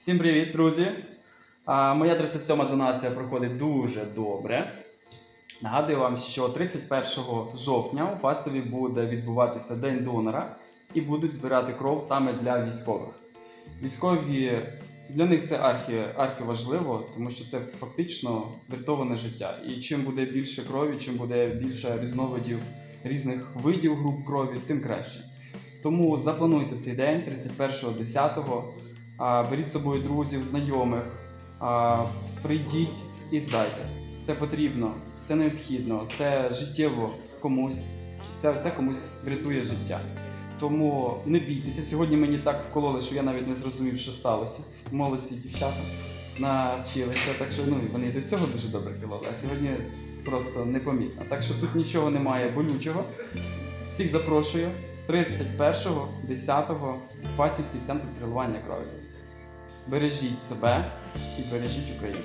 Всім привіт, друзі! Моя 37-ма донація проходить дуже добре. Нагадую вам, що 31 жовтня у Фастові буде відбуватися День донора і будуть збирати кров саме для військових. Військові для них це архі, архі важливо, тому що це фактично врятоване життя. І чим буде більше крові, чим буде більше різновидів різних видів груп крові, тим краще. Тому заплануйте цей день 31.10. Беріть з собою друзів, знайомих, прийдіть і здайте. Це потрібно, це необхідно, це життєво комусь. Це, це комусь врятує життя. Тому не бійтеся. Сьогодні мені так вкололи, що я навіть не зрозумів, що сталося. Молодці дівчата навчилися. Так що ну, вони до цього дуже добре кололи, а сьогодні просто непомітно. Так що тут нічого немає болючого. Всіх запрошую 31-го, 10-го Фастівський центр переливання крові. Бережіть себе і бережіть Україну.